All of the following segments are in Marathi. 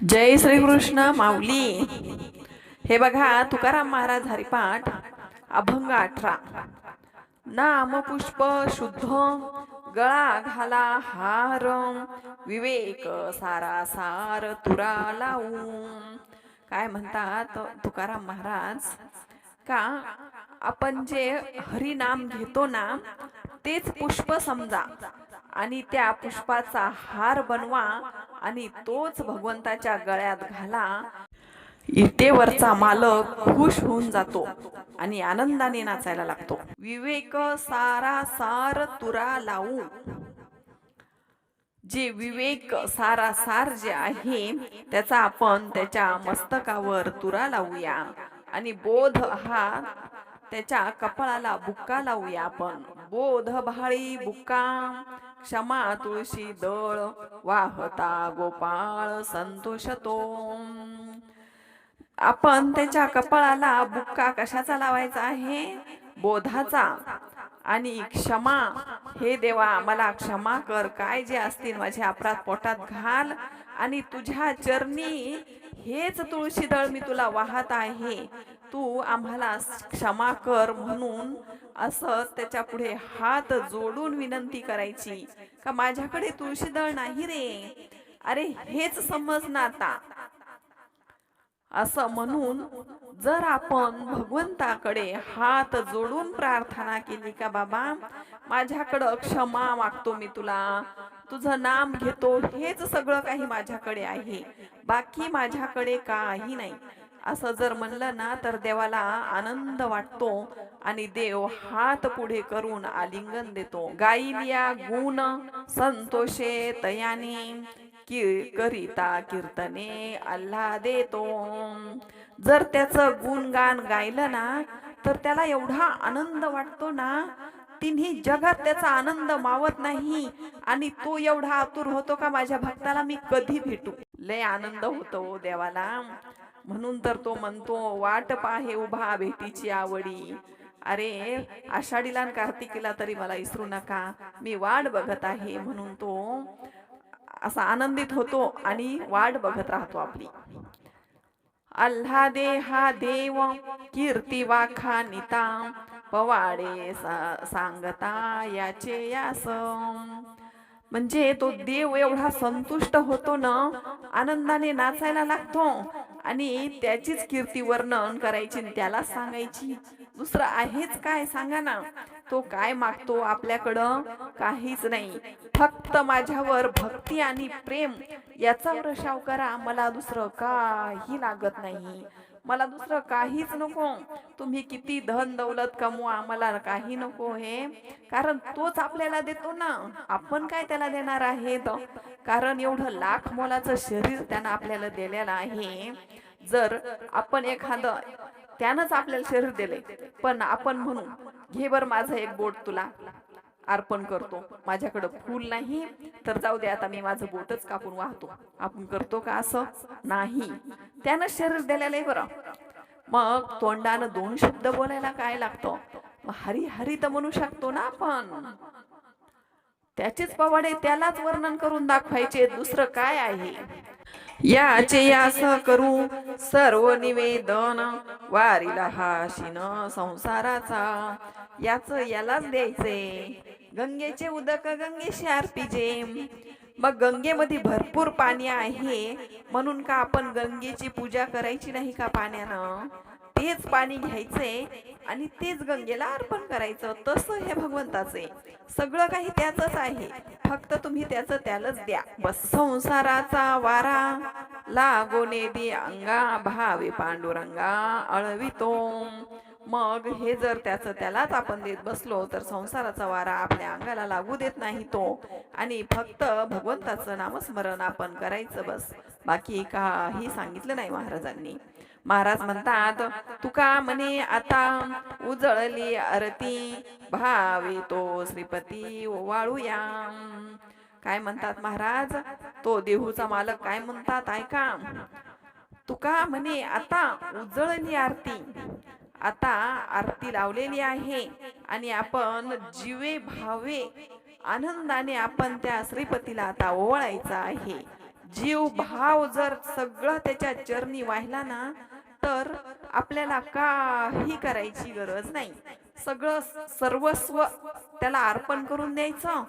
जय श्रीकृष्ण माऊली. हे बघा तुकाराम महाराज हरिपाठ अभंग अठरा. नाम पुष्प शुद्ध गळा घाला हार विवेक सारा सार तुरा लावू काय म्हणतात तुकाराम महाराज? का आपण जे हरिनाम घेतो ना तेच पुष्प समजा. आणि त्या पुष्पाचा हार बनवा आणि तोच भगवंताच्या गळ्यात घाला. इटेवरचा मालक खुश होऊन जातो आणि आनंदाने नाचायला लागतो. विवेक सारा सार तुरा लावू. जे विवेक सारा सार जे आहे त्याचा आपण त्याच्या मस्तकावर तुरा लावूया आणि बोध हा त्याच्या कपाळाला बुक्का लावूया आपण. बोध भाळी बुक्का. क्षमा तुळशी दळ वाहता गोपाळ संतोष तो आपण त्याच्या कपाळाला बुक्का कशाचा लावायचा आहे? बोधाचा. आणि क्षमा हे देवा मला क्षमा कर. काय जे असतील माझे अपराध पोटात घाल. आणि तुझ्या चरणी हेच तुळशी दळ मी तुला वाहत आहे. तू आम्हाला क्षमा कर म्हणून असं त्याच्या पुढे हात जोडून विनंती करायची. का माझ्याकडे तुळशी दळ नाही रे? अरे हेच समज ना आता. असं म्हणून जर आपण भगवंताकडे हात जोडून प्रार्थना केली का बाबा? माझ्याकडं क्षमा मागतो मी तुला. तुझं नाम घेतो. हेच सगळं काही माझ्याकडे आहे. बाकी माझ्याकडे काही नाही. असं जर म्हणलं ना तर देवाला आनंद वाटतो आणि देव हात पुढे करून आलिंगन देतो. गायिलिया गुण संतोषे तयाने की करिता कीर्तने अल्ला देतो जर त्याचं गुणगान गायलं ना तर त्याला एवढा आनंद वाटतो ना तिन्ही जगात त्याचा आनंद मावत नाही आणि तो एवढा आतुर होतो का माझ्या भक्ताला मी कधी भेटू? लय आनंद होतो देवाला. म्हणून तर तो म्हणतो वाट पाहे उभा भेटीची आवडी. अरे आषाढीला कार्तिकीला तरी मला इसरू नका. मी वाट बघत आहे. म्हणून तो असा आनंदित होतो आणि वाट बघत राहतो आपली. अल्हादे हा देव कीर्ती वाखा निता पवाडे सा- सांगता याचे यास. म्हणजे तो देव एवढा संतुष्ट होतो ना आनंदाने नाचायला लागतो. आणि त्याचीच कीर्ती वर्णन करायची आणि त्याला सांगायची दुसरं आहेच काय? सांगा ना. तो काय मागतो आपल्याकडं? काहीच नाही. फक्त माझ्यावर भक्ती आणि प्रेम याचा प्रशाव करा. मला दुसरं काही लागत नाही. मला दुसरं काहीच नको. तुम्ही किती धन दौलत कमवा मला काही नको हे. कारण तोच आपल्याला देतो ना. आपण काय त्याला देणार आहेत? कारण एवढं लाख मोलाचं शरीर त्यानं आपल्याला दिलेलं आहे. जर आपण एखादं त्यानंच आपल्याला शरीर दिले पण आपण म्हणू घे बर माझं एक बोट तुला. अर्पण करतो. माझ्याकडं फूल नाही तर जाऊ दे आता मी माझं बोटच कापून वाहतो. आपण करतो का असं? नाही. त्यानं शरीर दिलेलं आहे बरं. मग तोंडानं दोन शब्द बोलायला काय लागतं? हरी हरी तर म्हणू शकतो ना आपण. त्याचेच पवाडे त्यालाच वर्णन करून दाखवायचे. दुसरं काय आहे? याचे यास करू सर्व निवेदन. वारीला हा शिन संसाराचा. याच यालाच द्यायचे गंगेचे उदक गंगेशी अर्पिजे मग गंगेमध्ये भरपूर पाणी आहे. म्हणून का आपण गंगेची पूजा करायची नाही का पाण्यानं? तेच पाणी घ्यायचंय आणि तेच गंगेला अर्पण करायचं. तसं हे भगवंताचे. सगळं काही त्याच आहे. फक्त तुम्ही त्याचं त्यालाच द्या. बस. संसाराचा वारा लागोने दे अंगा भावे पांडुरंगा अळवितो मग हे जर त्याचं त्यालाच आपण देत बसलो तर संसाराचा वारा आपल्या अंगाला लागू देत नाही तो. आणि फक्त भगवंताचं नामस्मरण आपण करायचं बस. बाकी काही सांगितलं नाही महाराजांनी. महाराज म्हणतात तुका म्हणे आता उजळली आरती भावे तो श्रीपती ओवाळूया काय म्हणतात महाराज? तो देहूचा मालक काय म्हणतात? ऐका. तुका म्हणे आता उजळली आरती आता आरती लावलेली आहे आणि आपण जीवे भावे आनंदाने आपण त्या श्रीपतीला आता ओवाळायचा आहे. जीव भाव जर सगळं त्याच्या चरणी वाहिला ना तर आपल्याला काही करायची गरज नाही. सगळं सर्वस्व त्याला अर्पण करून द्यायचं.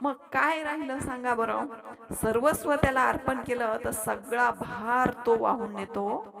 मग काय राहिलं सांगा बरं? सर्वस्व त्याला अर्पण केलं तर सगळा भार तो वाहून नेतो.